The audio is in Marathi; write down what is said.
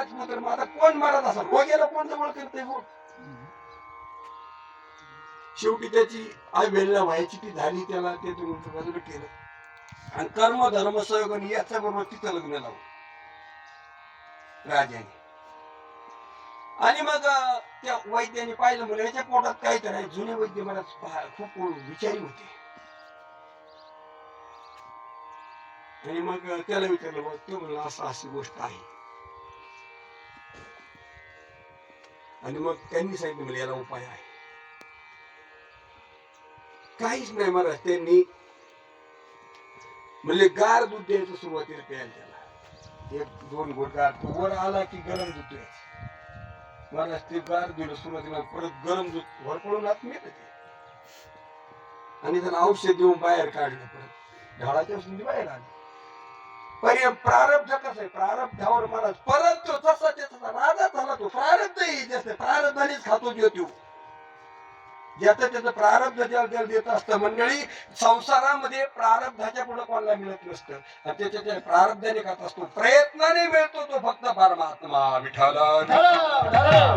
राजपुत्र मग आता कोण मारत असेल वगैरे कोण जवळ करते बोल शेवटी त्याची आई बेलला व्हायची ती झाली त्याला ते तुम्ही बाजूला केलं. आणि कर्म धर्म सहयोग याच्या बरोबर तिथं लग्न लावलं. राजाने. आणि मग त्या वैद्याने पाहिलं म्हणजे याच्या पोटात काय तर जुने वैद्य मला खूप विचारी होते. आणि मग त्याला विचारलं मग ते म्हणलं असं अशी गोष्ट आहे. आणि मग त्यांनी सांगितलं मला याला उपाय आहे. काहीच नाही महाराज त्यांनी म्हणजे गार दूध द्यायचं सुरुवातीला प्यायला त्याला. एक दोन गोट गार तो वर आला की गरम दूध द्यायचं. महाराज ते गार दिलं सुरुवातीला परत गरम दूध भरपडून आत मिळत ते. आणि त्याला औषध देऊन बाहेर काढलं परत. झाडाच्या औषधी बाहेर आले पर्य प्रारब्ध कसं आहे? प्रारब्धावर महाराज परत तो तसा त्याचा राजा झाला तो प्रारब्ध जास्त प्रारब्धानेच खातो जो ज्याचं त्याचं प्रारब्ध ज्याला देत असतं मंडळी संसारामध्ये प्रारब्धाच्या पुढे कोणाला मिळत नसतं. आणि त्याच्या त्या प्रारब्धाने खात असतो. प्रयत्नाने मिळतो तो फक्त परमात्मा. विठाला